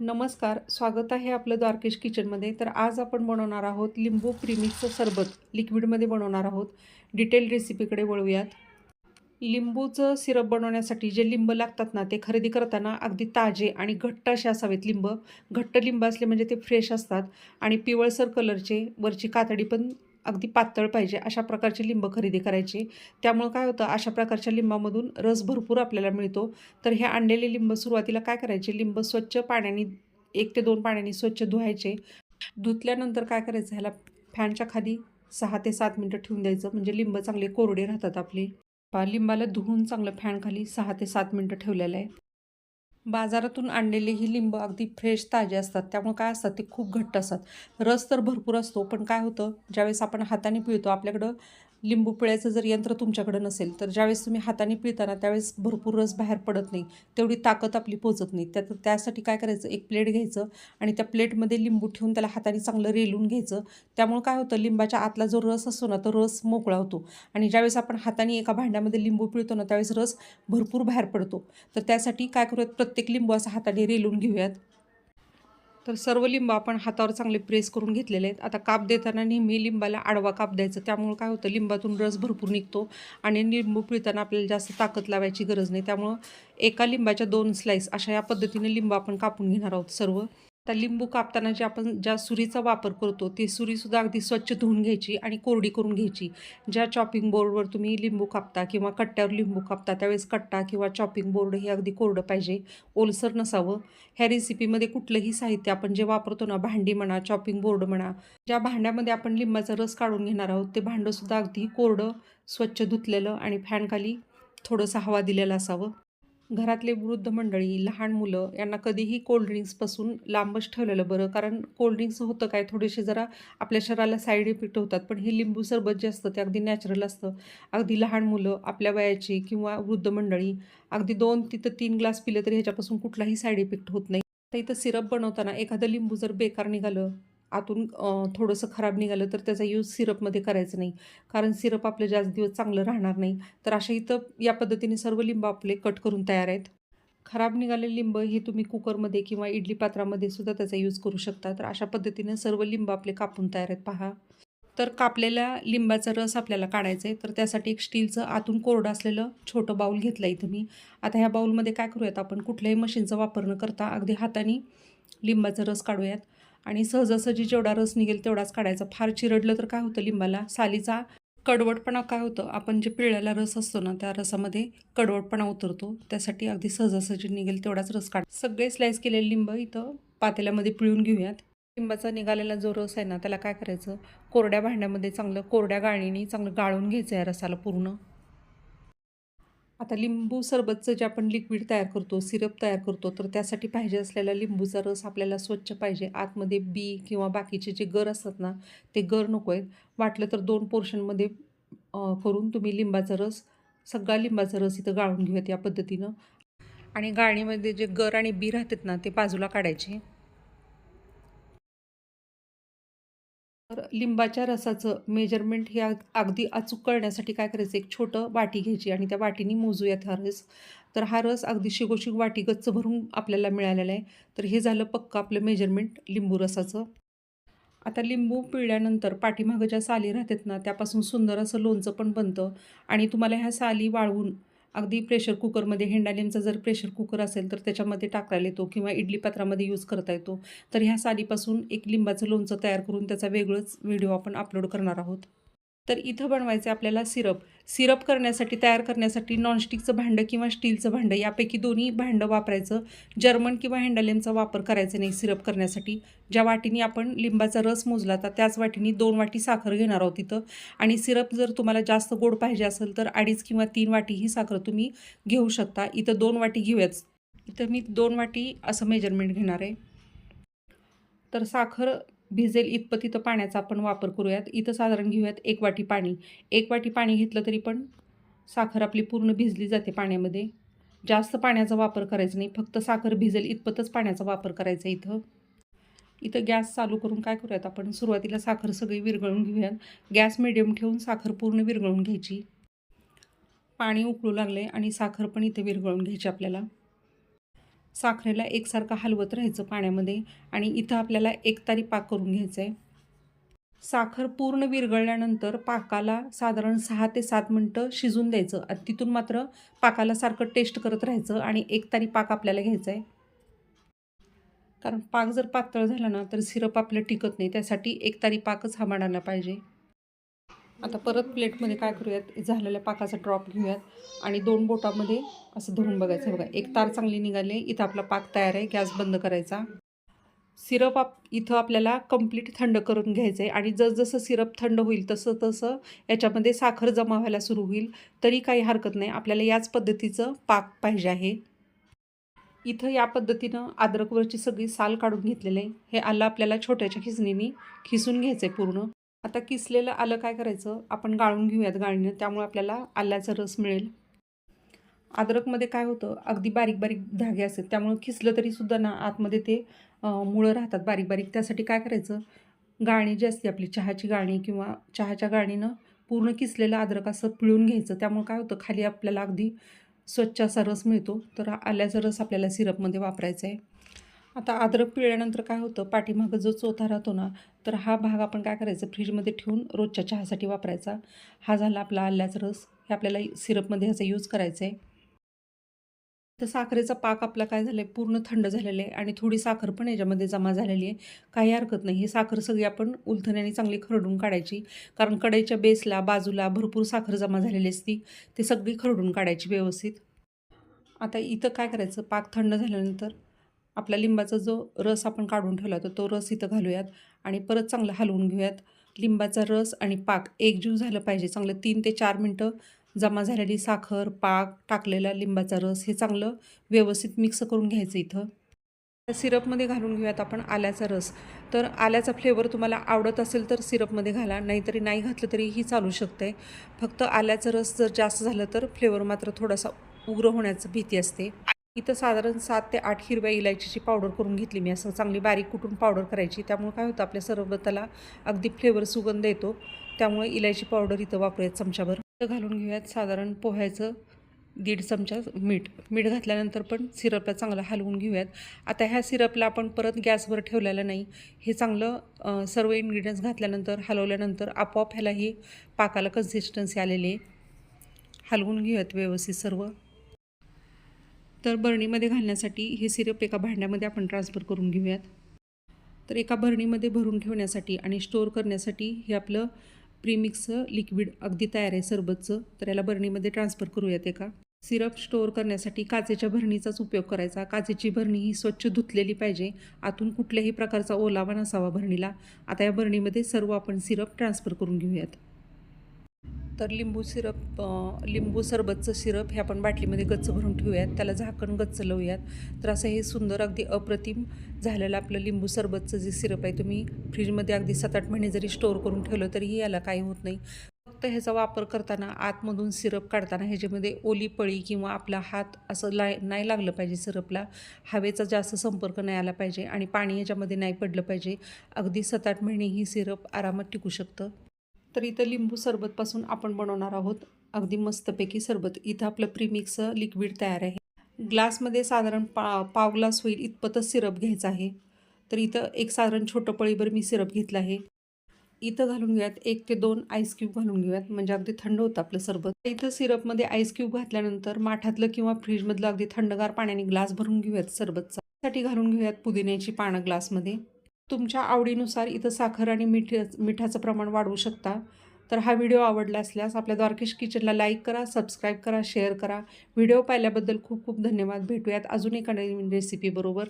नमस्कार स्वागत आहे आपलं द्वारकेश किचनमध्ये. तर आज आपण बनवणार आहोत लिंबू प्रीमिक्सचं सरबत. लिक्विडमध्ये बनवणार आहोत. डिटेल रेसिपीकडे वळूयात. लिंबूचं सिरप बनवण्यासाठी जे लिंब लागतात ना ते खरेदी करताना अगदी ताजे आणि घट्ट असे असावेत लिंब. घट्ट लिंब असले म्हणजे ते फ्रेश असतात. आणि पिवळसर कलरचे वरची कातडी पण अगदी पातळ पाहिजे अशा प्रकारचे लिंब खरेदी करायचे. त्यामुळं काय होतं अशा प्रकारच्या लिंबामधून रस भरपूर आपल्याला मिळतो. तर हे आणलेले लिंब सुरुवातीला काय करायचे लिंब स्वच्छ पाण्याने एक ते दोन पाण्याने स्वच्छ धुवायचे. धुतल्यानंतर काय करायचं ह्याला फॅनच्या खाली सहा ते सात मिनटं ठेवून द्यायचं. म्हणजे लिंब चांगले कोरडे राहतात आपले. लिंबाला धुवून चांगलं फॅनखाली सहा ते सात मिनटं ठेवलेलं आहे. बाजारातून आणलेले ही लिंब अगदी फ्रेश ताजे असतात. त्यामुळे काय असतात ते खूप घट्ट असतात. रस तर भरपूर असतो पण काय होतं ज्यावेळेस आपण हाताने पिळतो आपल्याकडं लिंबू पिळायचं जर यंत्र तुमच्याकडं नसेल तर ज्यावेळेस तुम्ही हाताने पिळताना त्यावेळेस भरपूर रस बाहेर पडत नाही. तेवढी ताकद आपली पोचत नाही. त्यात त्यासाठी काय करायचं? एक प्लेट घ्यायचं आणि त्या प्लेटमध्ये लिंबू ठेवून त्याला हाताने चांगलं रेलून घ्यायचं. त्यामुळे काय होतं? लिंबाच्या आतला जो रस असतो ना तो रस मोकळा होतो. आणि ज्यावेळेस आपण हाताने एका भांड्यामध्ये लिंबू पिळतो ना त्यावेळेस रस भरपूर बाहेर पडतो. तर त्यासाठी काय करूयात? प्रत्येक लिंबू असा हाताने रेलून घेऊयात. तर सर्व लिंब आपण हातावर चांगले प्रेस करून घेतलेले आहेत. आता काप देताना नेहमी लिंबाला आडवा काप द्यायचं. त्यामुळं काय होतं लिंबातून रस भरपूर निघतो आणि लिंबू पिळताना आपल्याला जास्त ताकद लावायची गरज नाही. त्यामुळं एका लिंबाच्या दोन स्लाईस अशा या पद्धतीने लिंब आपण कापून घेणार आहोत सर्व. आता लिंबू कापताना जे आपण ज्या सुरीचा वापर करतो ती सुरीसुद्धा अगदी स्वच्छ धुवून घ्यायची आणि कोरडी करून घ्यायची. ज्या चॉपिंग बोर्डवर तुम्ही लिंबू कापता किंवा कट्ट्यावर लिंबू कापता त्यावेळेस कट्टा किंवा चॉपिंग बोर्ड हे अगदी कोरडं पाहिजे. ओलसर नसावं. ह्या रेसिपीमध्ये कुठलंही साहित्य आपण जे वापरतो ना भांडी म्हणा चॉपिंग बोर्ड म्हणा ज्या भांड्यामध्ये आपण लिंबाचा रस काढून घेणार आहोत ते भांडंसुद्धा अगदी कोरडं स्वच्छ धुतलेलं आणि फॅनखाली थोडंसं हवा दिलेलं असावं. घरातले वृद्ध मंडळी लहान मुलं यांना कधीही कोल्ड्रिंक्सपासून लांबच ठेवलेलं बरं. कारण कोल्ड्रिंक्स होतं काय थोडेसे जरा आपल्या शरीराला साईड इफेक्ट होतात. पण हे लिंबू सरबत जे असतं ते अगदी नॅचरल असतं. अगदी लहान मुलं आपल्या वयाची किंवा वृद्ध मंडळी अगदी दोन तिथं तीन ग्लास पिले तरी ह्याच्यापासून कुठलाही साईड इफेक्ट होत नाही. तर इथं सिरप बनवताना एखादं लिंबू जर बेकार निघालं आतून थोडंसं खराब निघालं तर त्याचा यूज सिरपमध्ये करायचं नाही. कारण सिरप आपलं जास्त दिवस चांगलं राहणार नाही. तर अशा इथं या पद्धतीने सर्व लिंब आपले कट करून तयार आहेत. खराब निघालेले लिंब हे तुम्ही कुकरमध्ये किंवा इडली पात्रामध्ये सुद्धा त्याचा यूज करू शकता. तर अशा पद्धतीने सर्व लिंब आपले कापून तयार आहेत. पहा. तर कापलेल्या लिंबाचा रस आपल्याला काढायचा आहे. तर त्यासाठी एक स्टीलचं आतून कोरडं असलेलं छोटं बाऊल घेतलं इथं मी आता ह्या बाऊलमध्ये काय करूयात आपण? कुठल्याही मशीनचा वापर न करता अगदी हाताने लिंबाचा रस काढूयात. आणि सहजासहजी जेवढा रस निघेल तेवढाच काढायचा. फार चिरडलं तर काय होतं लिंबाला? सालीचा कडवटपणा काय होतं? आपण जे पिळलेला रस असतो ना त्या रसामध्ये कडवटपणा उतरतो. त्यासाठी अगदी सहजासहजी निघेल तेवढाच रस काढ. सगळे स्लाईस केलेले लिंब इथं पातेल्यामध्ये पिळून घेऊयात. लिंबाचा निघालेला जो रस आहे ना त्याला काय करायचं? कोरड्या भांड्यामध्ये चांगलं कोरड्या गाळणीने चांगलं गाळून घ्यायचं आहे रसाला पूर्ण. आता लिंबू सरबतचं जे आपण लिक्विड तयार करतो सिरप तयार करतो तर त्यासाठी पाहिजे असलेला लिंबूचा रस आपल्याला स्वच्छ पाहिजे. आतमध्ये बी किंवा बाकीचे जे गर असतात ना ते गर नको आहेत. वाटलं तर दोन पोर्शनमध्ये करून तुम्ही लिंबाचा रस सगळा लिंबाचा रस इथं गाळून घेऊयात या पद्धतीनं. आणि गाळणीमध्ये जे गर आणि बी राहतात ना ते बाजूला काढायचे. लिंबाच्या रसाचं मेजरमेंट हे अगदी अचूक कळण्यासाठी काय करायचं? एक छोटं वाटी घ्यायची आणि त्या वाटीने मोजूयात हा रस. तर हा रस अगदी शिगोशिग वाटी गच्च भरून आपल्याला मिळालेला आहे. तर हे झालं पक्क आपलं मेजरमेंट लिंबू रसाचं. आता लिंबू पिळल्यानंतर पाठीमागं ज्या साली राहतात ना त्यापासून सुंदर असं लोणचं पण बनतं. आणि तुम्हाला ह्या साली वाळवून अगदी प्रेशर कुकरमध्ये हेंडालिमचा जर प्रेशर कुकर असेल तर त्याच्यामध्ये टाकायला येतो किंवा इडली पात्रामध्ये यूज करता येतो. तर ह्या सालीपासून एक लिंबाचं लोणचं तयार करून त्याचा वेगळंच व्हिडिओ आपण अपलोड करणार आहोत. तर इथं बनवायचं आपल्याला सिरप. सिरप करण्यासाठी तयार करण्यासाठी नॉनस्टिकचं भांडं किंवा स्टीलचं भांडं यापैकी दोन्ही भांडं वापरायचं. जर्मन किंवा हँडलेमचा वापर करायचा नाही सिरप करण्यासाठी. ज्या वाटीने आपण लिंबाचा रस मोजला तर त्याच वाटीने दोन वाटी साखर घेणार आहोत तिथं आणि सिरप जर तुम्हाला जास्त गोड पाहिजे असेल तर अडीच किंवा तीन वाटी ही साखर तुम्ही घेऊ शकता. इथं दोन वाटी घेऊयाच इथं मी दोन वाटी असं मेजरमेंट घेणार आहे. तर साखर भिजेल इतपत इथं पाण्याचा आपण वापर करूयात. इथं साधारण घेऊयात एक वाटी पाणी. एक वाटी पाणी घेतलं तरी पण साखर आपली पूर्ण भिजली जाते पाण्यामध्ये. जास्त पाण्याचा वापर करायचा नाही. फक्त साखर भिजेल इतपतच पाण्याचा वापर करायचा इथं. इथं गॅस चालू करून काय करूयात आपण? सुरुवातीला साखर सगळी विरघळून घेऊयात. गॅस मिडियम ठेवून साखर पूर्ण विरघळून घ्यायची. पाणी उकळू लागले आणि साखर पण इथे विरघळून घ्यायची आपल्याला. साखरेला एकसारखं हलवत राहायचं पाण्यामध्ये आणि इथं आपल्याला एकतारी पाक करून घ्यायचा आहे साखर पूर्ण विरघळल्यानंतर पाकाला साधारण सहा ते सात मिनटं शिजून द्यायचं आणि तिथून मात्र पाकाला सारखं टेस्ट करत राहायचं आणि एकतारी पाक आपल्याला घ्यायचा आहे कारण पाक जर पातळ झाला ना तर सिरप आपलं टिकत नाही त्यासाठी एकतारी पाकच हा पाहिजे. आता परत प्लेटमध्ये काय करूयात? झालेल्या पाकाचा ड्रॉप घेऊयात. आणि दोन बोटामध्ये असं धरून बघायचं. बघा एक तार चांगली निघाली. इथं आपला पाक तयार आहे. गॅस बंद करायचा. सिरप आप इथं आपल्याला कंप्लीट थंड करून घ्यायचं आहे आणि जसजसं सिरप थंड होईल तसं तसं याच्यामध्ये साखर जमा व्हायला सुरू होईल. तरी काही हरकत नाही. आपल्याला याच पद्धतीचं पाक पाहिजे आहे. इथं या पद्धतीनं अद्रकवरची सगळी साल काढून घेतलेलं आहे. हे आलं आपल्याला छोट्याच्या खिसणीने खिसून घ्यायचं आहे पूर्ण. आता किसलेलं आलं काय करायचं? आपण गाळून घेऊयात गाळणीनं त्यामुळे आपल्याला आल्याचा रस मिळेल. अद्रकमध्ये काय होतं? अगदी बारीक बारीक धागे असतात. त्यामुळे किसलं तरीसुद्धा ना आतमध्ये ते मुळं राहतात बारीक बारीक. त्यासाठी काय करायचं? गाळणी जी असते आपली चहाची गाळणी किंवा चहाच्या गाळणीनं पूर्ण किसलेलं अद्रक असं पिळून घ्यायचं. त्यामुळे काय होतं? खाली आपल्याला अगदी स्वच्छ असा रस मिळतो. तर आल्याचा रस आपल्याला सिरपमध्ये वापरायचा आहे. आता अद्रक पिळल्यानंतर काय होतं? पाठीमागं जो चोथा राहतो ना तर हा भाग आपण काय करायचं? फ्रीजमध्ये ठेवून रोजच्या चहासाठी वापरायचा. हा झाला आपला आल्याचा रस. हे आपल्याला सिरपमध्ये ह्याचा यूज करायचा आहे. तर साखरेचा पाक आपला काय झालं आहे पूर्ण थंड झालेलं आहे आणि थोडी साखर पण याच्यामध्ये जमा झालेली आहे. काही हरकत नाही. ही साखर सगळी आपण उलथण्याने चांगली खरडून काढायची. कारण कढईच्या बेसला बाजूला भरपूर साखर जमा झालेली असती. ती सगळी खरडून काढायची व्यवस्थित. आता इथं काय करायचं? पाक थंड झाल्यानंतर आपला लिंबाचा जो रस आपण काढून ठेवला होता तो रस इथं घालूयात आणि परत चांगलं हलवून घेऊयात. लिंबाचा रस आणि पाक एकजीव झालं पाहिजे. चांगलं तीन ते चार मिनटं जमा झालेली साखर पाक टाकलेला लिंबाचा रस हे चांगलं व्यवस्थित मिक्स करून घ्यायचं इथं. सिरपमध्ये घालून घेऊयात आपण आल्याचा रस. तर आल्याचा फ्लेवर तुम्हाला आवडत असेल तर सिरपमध्ये घाला नाहीतरी नाही घातलं तरी ही चालू शकते. फक्त आल्याचा रस जर जास्त झालं तर फ्लेवर मात्र थोडासा उग्र होण्याची भीती असते. इथं साधारण सात ते आठ हिरव्या इलायचीची पावडर करून घेतली मी. असं चांगली बारीक कुटून पावडर करायची. त्यामुळे काय होतं आपल्या सरबताला अगदी फ्लेवर सुगंध येतो. त्यामुळे इलायची पावडर इथं वापरूयात चमच्याभर घालून घेऊयात साधारण पोह्याचं दीड चमचा मीठ. मीठ घातल्यानंतर पण सिरपला चांगलं हलवून घेऊयात. आता ह्या सिरपला आपण परत गॅसवर ठेवलेलं नाही. हे चांगलं सर्व इन्ग्रेडियंट्स घातल्यानंतर हलवल्यानंतर आपोआप ह्याला ही पाकाला कन्सिस्टन्सी आलेली आहे. हलवून घेऊयात व्यवस्थित सर्व. तर बरणीमध्ये घालण्यासाठी हे सिरप एका भांड्यामध्ये आपण ट्रान्सफर करून घेऊयात. तर एका बरणीमध्ये भरून ठेवण्यासाठी आणि स्टोअर करण्यासाठी हे आपलं प्रीमिक्स लिक्विड अगदी तयार आहे सरबतचं. तर याला बरणीमध्ये ट्रान्सफर करूयात एका. सिरप स्टोअर करण्यासाठी काचेच्या भरणीचाच उपयोग करायचा. काचेची भरणी ही स्वच्छ धुतलेली पाहिजे. आतून कुठल्याही प्रकारचा ओलावा नसावा भरणीला आता या भरणीमध्ये सर्व आपण सिरप ट्रान्सफर करून घेऊयात. तर लिंबू सिरप लिंबू सरबतचं सिरप हे आपण बाटलीमध्ये गच्च भरून ठेवूयात. त्याला झाकण गच्च लावूयात. तर असं हे सुंदर अगदी अप्रतिम झालेलं आपलं लिंबू सरबतचं जे सिरप आहे तुम्ही फ्रीजमध्ये अगदी सात आठ महिने जरी स्टोअर करून ठेवलं तरीही याला काही होत नाही. फक्त ह्याचा वापर करताना आतमधून सिरप काढताना ह्याच्यामध्ये ओली पळी किंवा आपला हात असं लाय नाही लागलं पाहिजे सिरपला. हवेचा जास्त संपर्क नाही आला पाहिजे आणि पाणी ह्याच्यामध्ये नाही पडलं पाहिजे. अगदी सात आठ महिने ही सिरप आरामात टिकू शकतं. तर इथं लिंबू सरबतपासून आपण बनवणार आहोत. अगदी मस्तपैकी सरबत. इथं आपलं प्रीमिक्स लिक्विड तयार आहे. ग्लासमध्ये साधारण पा पाव ग्लास होईल इतपतच सिरप घ्यायचा आहे. तर इथं एक साधारण छोटं पळीभर मी सिरप घेतलं आहे. इथं घालून घेऊयात एक ते दोन आईस क्यूब घालून घेऊयात. म्हणजे अगदी थंड होतं आपलं सरबत. इथं सिरपमध्ये आईस क्यूब घातल्यानंतर माठातलं किंवा फ्रीजमधलं अगदी थंडगार पाण्याने ग्लास भरून घेऊयात सरबतचा. साठी घालून घेऊयात पुदिन्याची पानं ग्लासमध्ये. तुमच्या आवडीनुसार इथं साखर आणि मीठ मिठाचं प्रमाण वाढवू शकता. तर हा व्हिडिओ आवडला असल्यास आपल्या द्वारकेश किचनला लाईक करा सबस्क्राईब करा शेअर करा. व्हिडिओ पाहिल्याबद्दल खूप खूप धन्यवाद. भेटूयात अजून एका नवीन रेसिपीबरोबर